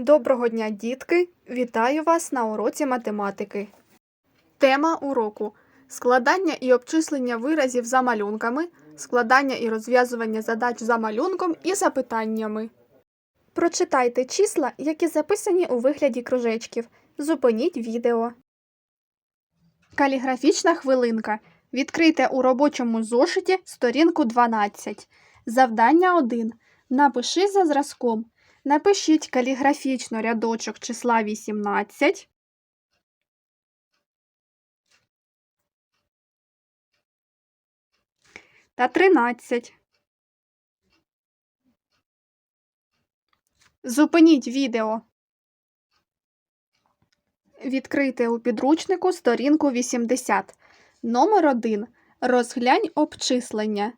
Доброго дня, дітки! Вітаю вас на уроці математики. Тема уроку: складання і обчислення виразів за малюнками, складання і розв'язування задач за малюнком і запитаннями. Прочитайте числа, які записані у вигляді кружечків. Зупиніть відео. Каліграфічна хвилинка. Відкрийте у робочому зошиті сторінку 12. Завдання 1. Напиши за зразком. Напишіть каліграфічно рядочок числа 18. Та 13. Зупиніть відео. Відкрийте у підручнику сторінку 80. Номер 1. Розглянь обчислення.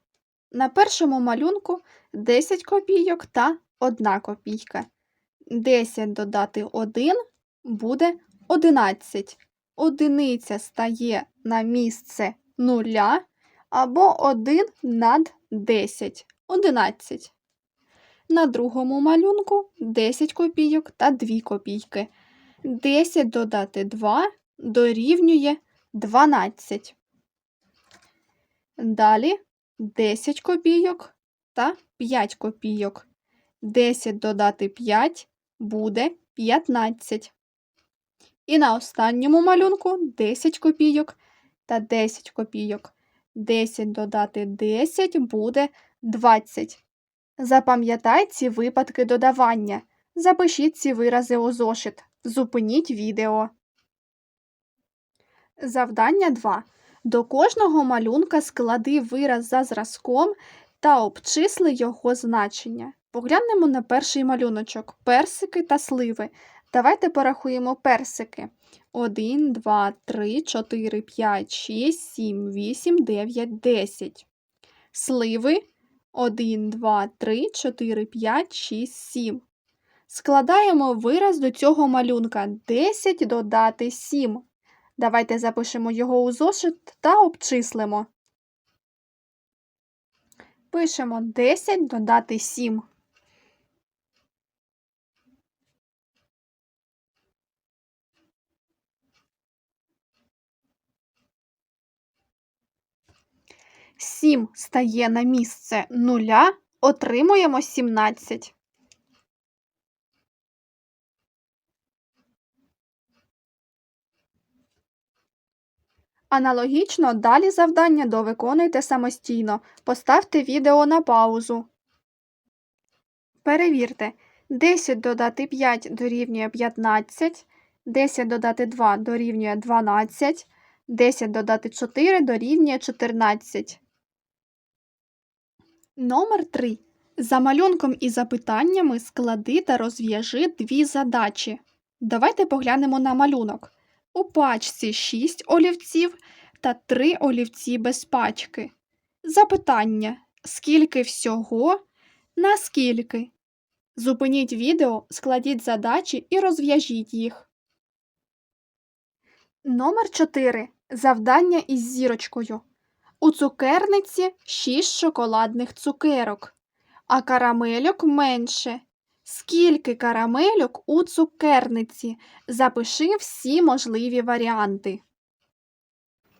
На першому малюнку 10 копійок та 1 копійка. 10 додати 1 буде 11. Одиниця стає на місце нуля або 1 над 10. 11. На другому малюнку 10 копійок та 2 копійки. 10 додати 2 дорівнює 12. Далі 10 копійок та 5 копійок. 10 додати 5 буде 15. І на останньому малюнку 10 копійок та 10 копійок. 10 додати 10 буде 20. Запам'ятай ці випадки додавання. Запишіть ці вирази у зошит. Зупиніть відео. Завдання 2. До кожного малюнка склади вираз за зразком та обчисли його значення. Поглянемо на перший малюночок персики та сливи. Давайте порахуємо персики. 1, 2, 3, 4, 5, 6, 7, 8, 9, 10. Сливи 1, 2, 3, 4, 5, 6, 7. Складаємо вираз до цього малюнка 10 додати 7. Давайте запишемо його у зошит та обчислимо. Пишемо 10 додати 7. Сім стає на місце нуля, отримуємо 17. Аналогічно далі завдання довиконуйте самостійно. Поставте відео на паузу. Перевірте. 10 додати 5 дорівнює 15, 10 додати 2 дорівнює 12, 10 додати 4 дорівнює 14. Номер 3. За малюнком і запитаннями склади та розв'яжи дві задачі. Давайте поглянемо на малюнок. У пачці 6 олівців та 3 олівці без пачки. Запитання: скільки всього? Наскільки? Зупиніть відео, складіть задачі і розв'яжіть їх. Номер 4. Завдання із зірочкою. У цукерниці 6 шоколадних цукерок, а карамельок менше. Скільки карамельок у цукерниці? Запиши всі можливі варіанти.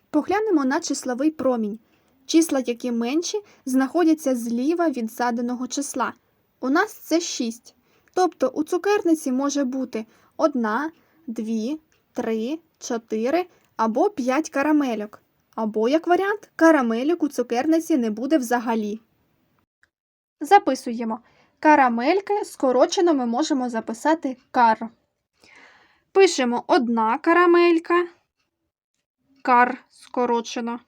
Поглянемо на числовий промінь. Числа, які менші, знаходяться зліва від заданого числа. У нас це 6. Тобто у цукерниці може бути 1, 2, 3, 4 або 5 карамельок. Або, як варіант, карамельок у цукерниці не буде взагалі. Записуємо. Карамельки скорочено ми можемо записати кар. Пишемо одна карамелька. Кар скорочено.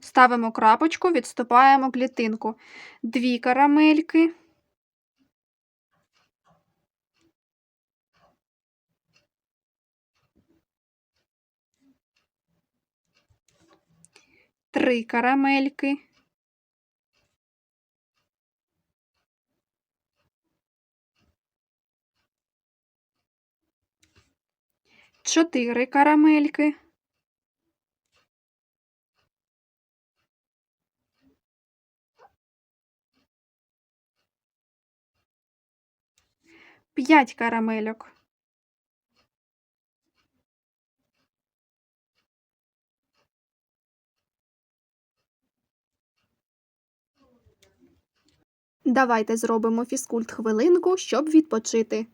Ставимо крапочку, відступаємо клітинку. Дві карамельки. три карамельки. Чотири карамельки. П'ять карамельок. Давайте зробимо фізкульт хвилинку, щоб відпочити.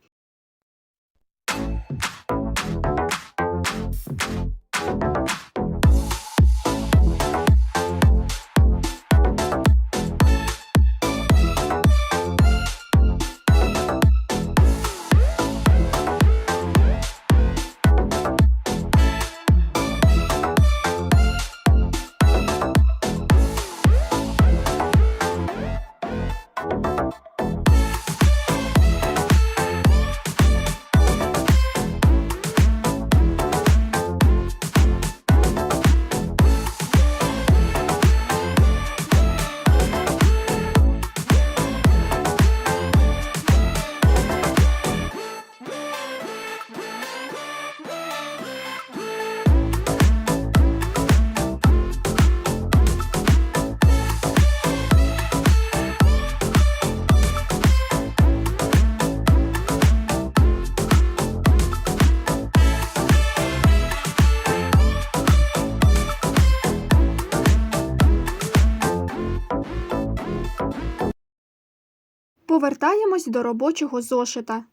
Повертаємось до робочого зошита.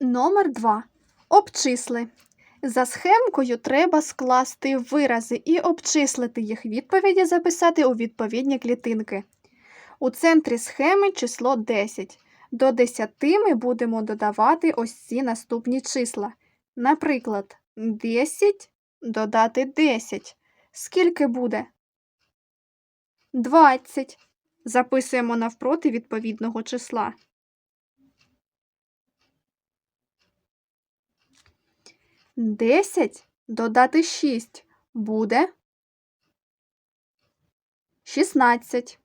Номер 2. Обчисли. За схемкою треба скласти вирази і обчислити їх відповіді записати у відповідні клітинки. У центрі схеми число 10. До 10 ми будемо додавати ось ці наступні числа. Наприклад, 10 додати 10. Скільки буде? 20. Записуємо навпроти відповідного числа. Десять додати шість буде шістнадцять.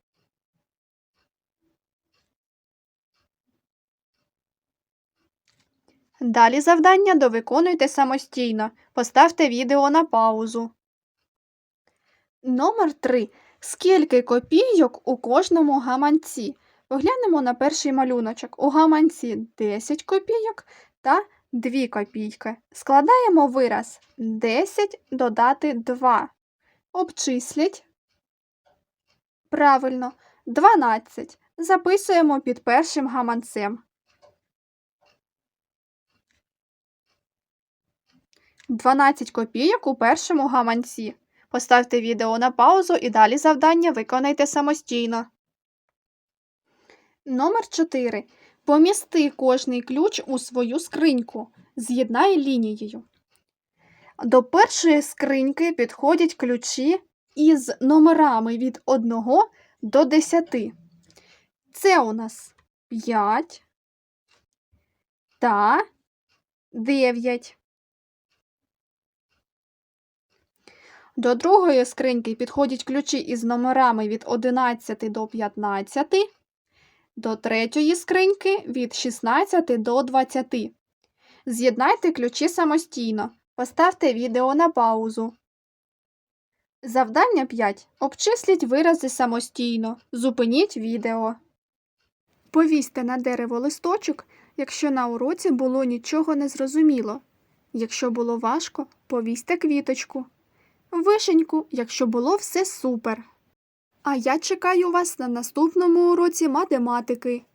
Далі завдання довиконуйте самостійно. Поставте відео на паузу. Номер 3. Скільки копійок у кожному гаманці? Поглянемо на перший малюночок. У гаманці 10 копійок та 2 копійки. Складаємо вираз 10 додати 2. Обчисліть. Правильно, 12. Записуємо під першим гаманцем. 12 копійок у першому гаманці. Поставте відео на паузу і далі завдання виконайте самостійно. Номер 4. Помісти кожний ключ у свою скриньку. З'єднай лінією. До першої скриньки підходять ключі із номерами від 1 до 10. Це у нас 5 та 9. До другої скриньки підходять ключі із номерами від 11 до 15, до третьої скриньки від 16 до 20. З'єднайте ключі самостійно. Поставте відео на паузу. Завдання 5. Обчисліть вирази самостійно. Зупиніть відео. Повісьте на дерево листочок, якщо на уроці було нічого незрозуміло. Якщо було важко, повісьте квіточку вишеньку, якщо було все супер. А я чекаю вас на наступному уроці математики.